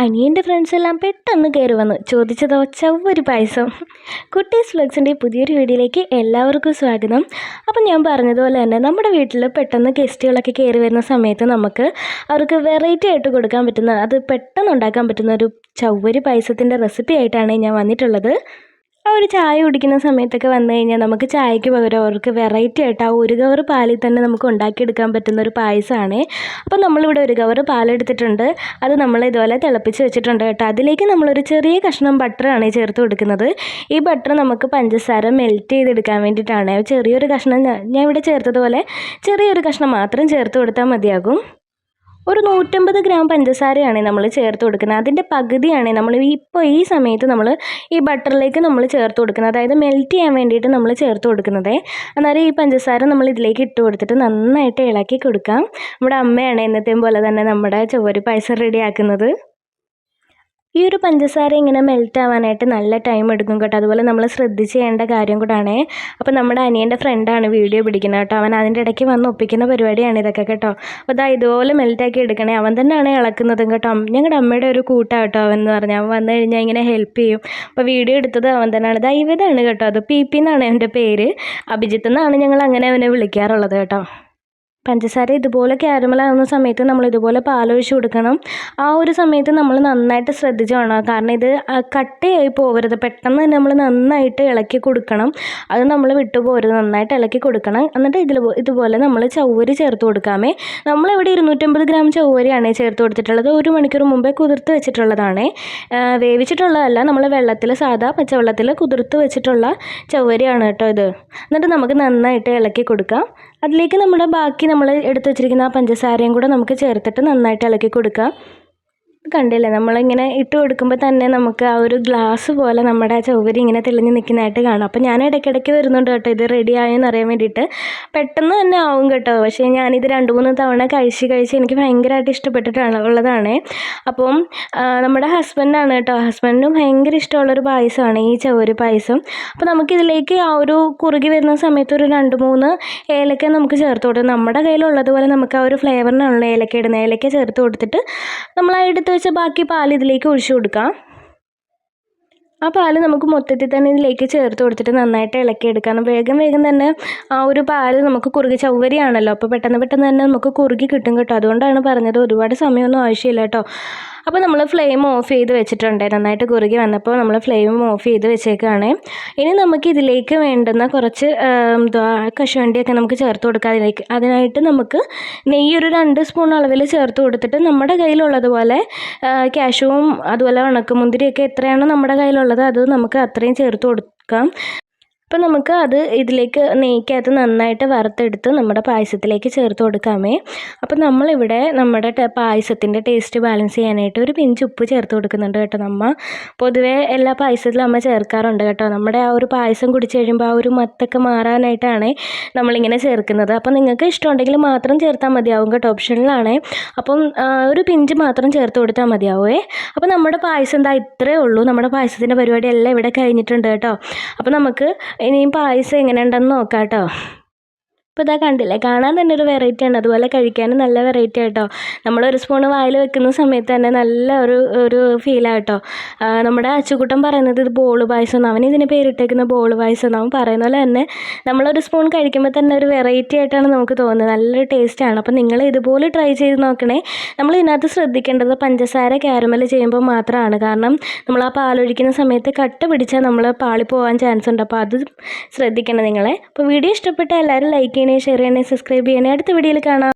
അനിയന്റെ ഫ്രണ്ട്സ് എല്ലാം പെട്ടെന്ന് കയറി വന്നു. ചോദിച്ചതോ ചവ്വൊരു പായസം. കുട്ടീസ് ഫ്ലക്സിന്റെ പുതിയൊരു വീഡിയോയിലേക്ക് എല്ലാവർക്കും സ്വാഗതം. അപ്പം ഞാൻ പറഞ്ഞതുപോലെ തന്നെ നമ്മുടെ വീട്ടിൽ പെട്ടെന്ന് ഗസ്റ്റുകളൊക്കെ കയറി വരുന്ന സമയത്ത് നമുക്ക് അവർക്ക് വെറൈറ്റി ആയിട്ട് കൊടുക്കാൻ പറ്റുന്ന അത് പെട്ടെന്ന് ഉണ്ടാക്കാൻ പറ്റുന്ന ഒരു ചവ്വരി പായസത്തിന്റെ റെസിപ്പി ആയിട്ടാണ് ഞാൻ വന്നിട്ടുള്ളത്. ആ ഒരു ചായ കുടിക്കുന്ന സമയത്തൊക്കെ വന്നു കഴിഞ്ഞാൽ നമുക്ക് ചായക്ക് പകരം അവർക്ക് വെറൈറ്റി ആയിട്ട് ആ ഒരു കവർ പാലിൽ തന്നെ നമുക്ക് ഉണ്ടാക്കിയെടുക്കാൻ പറ്റുന്ന ഒരു പായസമാണ്. അപ്പോൾ നമ്മളിവിടെ ഒരു കവർ പാലെടുത്തിട്ടുണ്ട്. അത് നമ്മൾ ഇതുപോലെ തിളപ്പിച്ച് വെച്ചിട്ടുണ്ട് കേട്ടോ. അതിലേക്ക് നമ്മളൊരു ചെറിയ കഷ്ണം ബട്ടറാണ് ചേർത്ത് കൊടുക്കുന്നത്. ഈ ബട്ടർ നമുക്ക് പഞ്ചസാര മെൽറ്റ് ചെയ്തെടുക്കാൻ വേണ്ടിയിട്ടാണ്. ചെറിയൊരു കഷ്ണം ഞാൻ ഇവിടെ ചേർത്തതുപോലെ ചെറിയൊരു കഷ്ണം മാത്രം ചേർത്ത് കൊടുത്താൽ മതിയാകും. ഒരു നൂറ്റമ്പത് ഗ്രാം പഞ്ചസാരയാണ് നമ്മൾ ചേർത്ത് കൊടുക്കുന്നത്. അതിന്റെ പകുതിയാണ് നമ്മൾ ഇപ്പോൾ ഈ സമയത്ത് നമ്മൾ ഈ ബട്ടറിലേക്ക് നമ്മൾ ചേർത്ത് കൊടുക്കുന്നത്. അതായത് മെൽറ്റ് ചെയ്യാൻ വേണ്ടിയിട്ട് നമ്മൾ ചേർത്ത് കൊടുക്കുന്നത്. അന്നേരം ഈ പഞ്ചസാര നമ്മൾ ഇതിലേക്ക് ഇട്ട് കൊടുത്തിട്ട് നന്നായിട്ട് ഇളക്കി കൊടുക്കാം. നമ്മുടെ അമ്മയാണ് എന്നത്തെയും പോലെ തന്നെ നമ്മുടെ ചുവര് പായസം റെഡിയാക്കുന്നത് ഈ ഒരു പഞ്ചസാര ഇങ്ങനെ മെൽറ്റ് ആവാനായിട്ട് നല്ല ടൈം എടുക്കും കേട്ടോ. അതുപോലെ നമ്മൾ ശ്രദ്ധിച്ച് ചെയ്യേണ്ട കാര്യം കൂടാണ്. അപ്പോൾ നമ്മുടെ അനിയന്റെ ഫ്രണ്ടാണ് വീഡിയോ പിടിക്കുന്നത് കേട്ടോ. അവൻ അതിന്റെ ഇടയ്ക്ക് വന്ന് ഒപ്പിക്കുന്ന പരിപാടിയാണ് ഇതൊക്കെ കേട്ടോ. അപ്പോൾ അതാ ഇതുപോലെ മെൽറ്റാക്കി എടുക്കണേ. അവൻ തന്നെയാണ് ഇളക്കുന്നതും കേട്ടോ. ഞങ്ങളുടെ അമ്മയുടെ ഒരു കൂട്ടാണ് കേട്ടോ അവൻ എന്ന് പറഞ്ഞാൽ അവൻ വന്നു കഴിഞ്ഞാൽ ഇങ്ങനെ ഹെൽപ്പ് ചെയ്യും. അപ്പോൾ വീഡിയോ എടുത്തത് അവൻ തന്നെയാണ്. ഇതാ ഇവതാണ് കേട്ടോ. അത് പി പി എന്നാണ് അവന്റെ പേര്. അഭിജിത്ത് എന്നാണ് ഞങ്ങൾ അങ്ങനെ അവനെ വിളിക്കാറുള്ളത് കേട്ടോ. പഞ്ചസാര ഇതുപോലെ കാരമലാകുന്ന സമയത്ത് നമ്മൾ ഇതുപോലെ പാലൊഴിച്ച് കൊടുക്കണം. ആ ഒരു സമയത്ത് നമ്മൾ നന്നായിട്ട് ശ്രദ്ധിച്ച് വേണം. കാരണം ഇത് കട്ടയായി പോകരുത് പെട്ടെന്ന് തന്നെ നമ്മൾ നന്നായിട്ട് ഇളക്കി കൊടുക്കണം. അത് നമ്മൾ വിട്ടുപോകരുത് നന്നായിട്ട് ഇളക്കി കൊടുക്കണം. എന്നിട്ട് ഇതിൽ ഇതുപോലെ നമ്മൾ ചവ്വരി ചേർത്ത് കൊടുക്കാമേ. നമ്മളിവിടെ ഇരുന്നൂറ്റമ്പത് ഗ്രാം ചവ്വരിയാണ് ചേർത്ത് കൊടുത്തിട്ടുള്ളത്. ഒരു മണിക്കൂർ മുമ്പേ കുതിർത്ത് വെച്ചിട്ടുള്ളതാണ്. വേവിച്ചിട്ടുള്ളതല്ല. നമ്മൾ വെള്ളത്തിൽ സാധാ പച്ചവെള്ളത്തിൽ കുതിർത്ത് വെച്ചിട്ടുള്ള ചവ്വരിയാണ് കേട്ടോ ഇത്. എന്നിട്ട് നമുക്ക് നന്നായിട്ട് ഇളക്കി കൊടുക്കാം. അതിലേക്ക് നമ്മുടെ ബാക്കി നമ്മൾ എടുത്തു വെച്ചിരിക്കുന്ന ആ പഞ്ചസാരയും കൂടെ നമുക്ക് ചേർത്തിട്ട് നന്നായിട്ട് ഇളക്കി കൊടുക്കാം. കണ്ടില്ലേ? നമ്മളിങ്ങനെ ഇട്ട് കൊടുക്കുമ്പോൾ തന്നെ നമുക്ക് ആ ഒരു ഗ്ലാസ് പോലെ നമ്മുടെ ചൗവരി ഇങ്ങനെ തെളിഞ്ഞ് നിൽക്കുന്നതായിട്ട് കാണാം. അപ്പോൾ ഞാൻ ഇടയ്ക്കിടയ്ക്ക് വരുന്നുണ്ട് കേട്ടോ. ഇത് റെഡി ആയെന്ന് അറിയാൻ വേണ്ടിയിട്ട്. പെട്ടെന്ന് തന്നെ ആവും കേട്ടോ. പക്ഷേ ഞാനിത് രണ്ട് മൂന്ന് തവണ കഴിച്ച് കഴിച്ച് എനിക്ക് ഭയങ്കരമായിട്ട് ഇഷ്ടപ്പെട്ടിട്ടാണ് ഉള്ളതാണ്. അപ്പം നമ്മുടെ ഹസ്ബൻഡാണ് കേട്ടോ. ഹസ്ബൻഡിനും ഭയങ്കര ഇഷ്ടമുള്ളൊരു പായസമാണ് ഈ ചവരി പായസം. അപ്പോൾ നമുക്കിതിലേക്ക് ആ ഒരു കുറുകി വരുന്ന സമയത്ത് ഒരു രണ്ട് മൂന്ന് ഏലക്ക നമുക്ക് ചേർത്ത് കൊടുക്കും. നമ്മുടെ കയ്യിലുള്ളതുപോലെ നമുക്ക് ആ ഒരു ഫ്ലേവറിനാണല്ലോ ഏലക്ക ഇടുന്നത്. ഏലക്ക ചേർത്ത് കൊടുത്തിട്ട് നമ്മൾ ആ എടുത്ത് വെച്ച ബാക്കി പാൽ ഇതിലേക്ക് ഒഴിച്ചു കൊടുക്കാം. ആ പാൽ നമുക്ക് മൊത്തത്തിൽ തന്നെ ഇതിലേക്ക് ചേർത്ത് കൊടുത്തിട്ട് നന്നായിട്ട് ഇളക്കിയെടുക്കാം വേഗം വേഗം തന്നെ ആ ഒരു പാൽ നമുക്ക് കുറുകി ചൗവരിയാണല്ലോ അപ്പോൾ പെട്ടെന്ന് പെട്ടെന്ന് തന്നെ നമുക്ക് കുറുകി കിട്ടും കേട്ടോ. അതുകൊണ്ടാണ് പറഞ്ഞത് ഒരുപാട് സമയമൊന്നും ആവശ്യമില്ല കേട്ടോ. അപ്പോൾ നമ്മൾ ഫ്ലെയിം ഓഫ് ചെയ്ത് വെച്ചിട്ടുണ്ട്. നന്നായിട്ട് കുറുകി വന്നപ്പോൾ നമ്മൾ ഫ്ലെയിം ഓഫ് ചെയ്ത് വെച്ചേക്കാണ്. ഇനി നമുക്ക് ഇതിലേക്ക് വേണ്ടുന്ന കുറച്ച് കശുവണ്ടിയൊക്കെ നമുക്ക് ചേർത്ത് കൊടുക്കാം. അതിലേക്ക് അതിനായിട്ട് നമുക്ക് നെയ്യ് ഒരു രണ്ട് സ്പൂൺ അളവിൽ ചേർത്ത് കൊടുത്തിട്ട് നമ്മുടെ കയ്യിലുള്ളതുപോലെ ക്യാഷുവും അതുപോലെ ഉണക്കമുന്തിരിയൊക്കെ എത്രയാണോ നമ്മുടെ കയ്യിലുള്ളത് അത് നമുക്ക് അത്രയും ചേർത്ത് കൊടുക്കാം. അപ്പോൾ നമുക്ക് അത് ഇതിലേക്ക് നെയ്ക്കകത്ത് നന്നായിട്ട് വറുത്തെടുത്ത് നമ്മുടെ പായസത്തിലേക്ക് ചേർത്ത് കൊടുക്കാമേ. അപ്പോൾ നമ്മളിവിടെ നമ്മുടെ പായസത്തിന്റെ ടേസ്റ്റ് ബാലൻസ് ചെയ്യാനായിട്ട് ഒരു പിഞ്ച് ഉപ്പ് ചേർത്ത് കൊടുക്കുന്നുണ്ട് കേട്ടോ നമ്മ പൊതുവേ എല്ലാ പായസത്തിലും അമ്മ ചേർക്കാറുണ്ട് കേട്ടോ. നമ്മുടെ ആ ഒരു പായസം കുടിച്ച് കഴിയുമ്പോൾ ആ ഒരു മത്തൊക്കെ മാറാനായിട്ടാണ് നമ്മളിങ്ങനെ ചേർക്കുന്നത്. അപ്പോൾ നിങ്ങൾക്ക് ഇഷ്ടമുണ്ടെങ്കിൽ മാത്രം ചേർത്താൽ മതിയാവും കേട്ടോ ഓപ്ഷനിലാണ്. അപ്പം ഒരു പിഞ്ച് മാത്രം ചേർത്ത് കൊടുത്താൽ മതിയാവുമേ അപ്പോൾ നമ്മുടെ പായസം എന്താ ഇത്രയേ ഉള്ളൂ. നമ്മുടെ പായസത്തിന്റെ പരിപാടി എല്ലാം ഇവിടെ കഴിഞ്ഞിട്ടുണ്ട് കേട്ടോ. അപ്പോൾ നമുക്ക് ഇനിയും പായസം എങ്ങനെ ഉണ്ടെന്ന് നോക്കാം കേട്ടോ ഇപ്പോൾ ഇതാ കണ്ടില്ലേ? കാണാൻ തന്നെ ഒരു വെറൈറ്റി ആണ്. അതുപോലെ കഴിക്കാനും നല്ല വെറൈറ്റി ആട്ടോ. നമ്മൾ ഒരു സ്പൂൺ വായിൽ വെക്കുന്ന സമയത്ത് തന്നെ നല്ല ഒരു ഒരു ഫീലാട്ടോ നമ്മുടെ അച്ചുകൂട്ടം പറയുന്നത് ഇത് ബോൾ പായസം അവൻ ഇതിന് പേരിട്ടേക്കുന്ന ബോൾ പായസം അവൻ പറയുന്ന പോലെ തന്നെ നമ്മളൊരു സ്പൂൺ കഴിക്കുമ്പോൾ തന്നെ ഒരു വെറൈറ്റി ആയിട്ടാണ് നമുക്ക് തോന്നുന്നത്. നല്ലൊരു ടേസ്റ്റാണ് അപ്പോൾ നിങ്ങൾ ഇതുപോലെ ട്രൈ ചെയ്ത് നോക്കണേ. നമ്മൾ ഇതിനകത്ത് ശ്രദ്ധിക്കേണ്ടത് പഞ്ചസാര ക്യാരമൽ ചെയ്യുമ്പോൾ മാത്രമാണ്. കാരണം നമ്മൾ ആ പാലൊഴിക്കുന്ന സമയത്ത് കട്ട പിടിച്ചാൽ നമ്മൾ പാളി പോകാൻ ചാൻസ് ഉണ്ട്. അപ്പോൾ അത് ശ്രദ്ധിക്കണം നിങ്ങളെ. അപ്പോൾ വീഡിയോ ഇഷ്ടപ്പെട്ട എല്ലാവരും ലൈക്ക് ചെയ്യണേ ഷെയർ ചെയ്യണേ സബ്സ്ക്രൈബ് ചെയ്യണേ. അടുത്ത വീഡിയോയിൽ കാണാം.